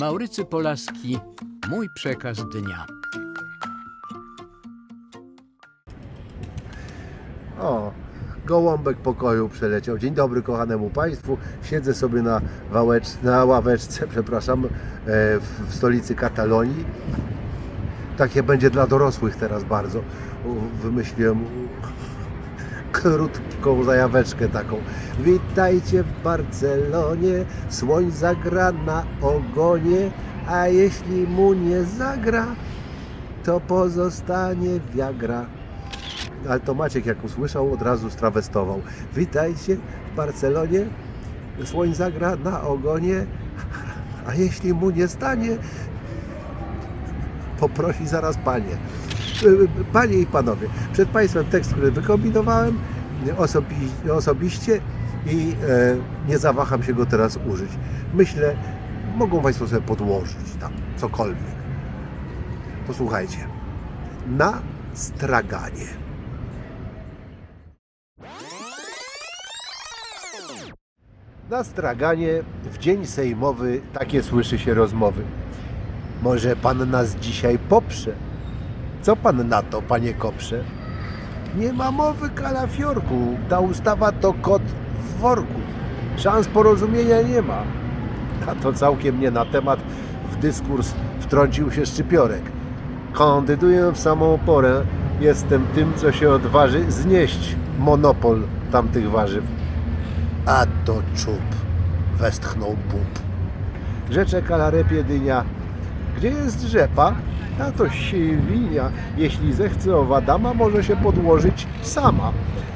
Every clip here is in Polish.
Maurycy Polaski, mój przekaz dnia. O, gołąbek pokoju przeleciał. Dzień dobry kochanemu Państwu. Siedzę sobie na, wałecz, na ławeczce, przepraszam, e, w, w stolicy Katalonii. Takie będzie dla dorosłych teraz bardzo. Wymyśliłem krótką zajaweczkę taką. Witajcie w Barcelonie, słoń zagra na ogonie, a jeśli mu nie zagra, to pozostanie wiagra. Ale to Maciek jak usłyszał, od razu strawestował. Witajcie w Barcelonie, słoń zagra na ogonie, a jeśli mu nie stanie, poprosi zaraz panie. Panie i panowie, przed Państwem tekst, który wykombinowałem osobi- osobiście i e, nie zawaham się go teraz użyć. Myślę, mogą Państwo sobie podłożyć tam cokolwiek. Posłuchajcie. Na straganie. Na straganie w dzień sejmowy takie słyszy się rozmowy. Może pan nas dzisiaj poprze? Co pan na to, panie koprze? Nie ma mowy kalafiorku. Ta ustawa to kot w worku. Szans porozumienia nie ma. A to całkiem nie na temat w dyskurs wtrącił się szczypiorek. Kandyduję w samą porę. Jestem tym, co się odważy znieść monopol tamtych warzyw. A to czub, westchnął bób. Rzecze kalarepie dynia. Gdzie jest rzepa? A to świnia. Jeśli zechce owadama, może się podłożyć sama.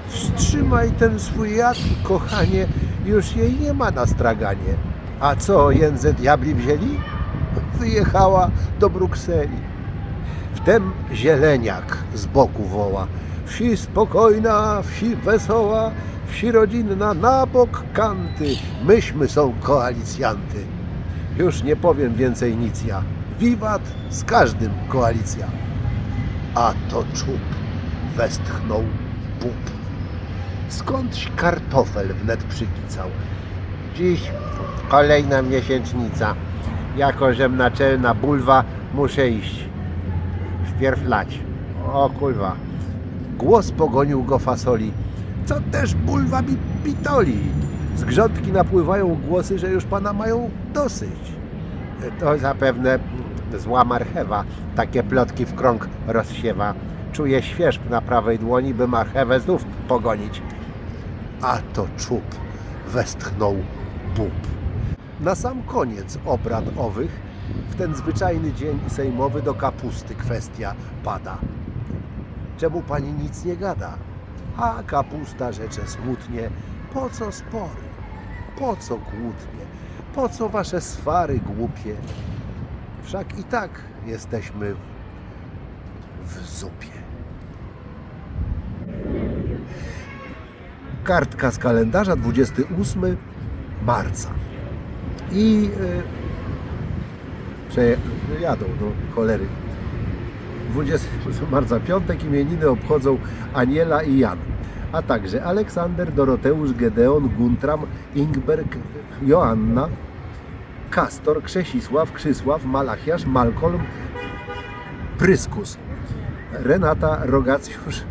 Wstrzymaj ten swój jad, kochanie, już jej nie ma na straganie. A co, jędze diabli wzięli? Wyjechała do Brukseli. Wtem zieleniak z boku woła. Wsi spokojna, wsi wesoła, wsi rodzinna, na bok kanty. Myśmy są koalicjanty. Już nie powiem więcej nic ja. Wiwat z każdym koalicja. A to czub, westchnął bób. Skądś kartofel wnet przykicał. Dziś kolejna miesięcznica. Jako, żem naczelna bulwa, muszę iść. Wpierw lać. O kurwa. Głos pogonił go fasoli. Co też bulwa mi pitoli. Z grządki napływają głosy, że już pana mają dosyć. To zapewne zła marchewa. Takie plotki w krąg rozsiewa. Czuję świeżb na prawej dłoni, by marchewę znów pogonić. A to czub westchnął bób. Na sam koniec obrad owych, w ten zwyczajny dzień sejmowy do kapusty kwestia pada. Czemu pani nic nie gada? A kapusta rzecze smutnie, po co spory? Po co kłótnie? Po co wasze swary głupie? Wszak i tak jesteśmy w, zupie. Kartka z kalendarza 28 marca. I yy, jadą do cholery. 20 marca piątek imieniny obchodzą Aniela i Jan, a także Aleksander, Doroteusz, Gedeon, Guntram, Ingberg, Joanna, Kastor, Krzesisław, Krzysław, Malachiasz, Malkolm, Pryskus, Renata, Rogacjusz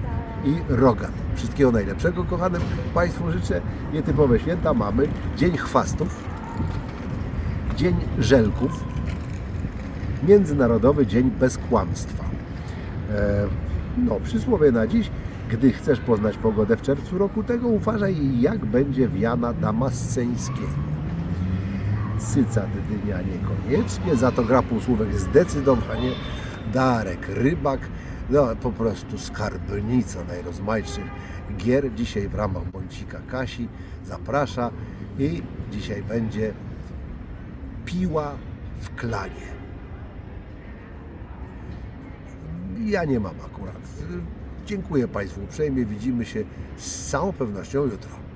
i Rogat. Wszystkiego najlepszego, kochanym Państwu życzę. Nietypowe święta mamy. Dzień chwastów, Dzień żelków, Międzynarodowy Dzień Bez Kłamstwa. E, no, przysłowie na dziś. Gdy chcesz poznać pogodę w czerwcu roku tego, uważaj jak będzie wiana damasceńskiego. Cyca dydynia niekoniecznie, za to gra półsłówek zdecydowanie. Darek, rybak, no po prostu skarbnica najrozmaitszych gier. Dzisiaj w ramach Bącika Kasi zaprasza i dzisiaj będzie piła w klanie. Ja nie mam akurat. Dziękuję Państwu uprzejmie. Widzimy się z całą pewnością jutro.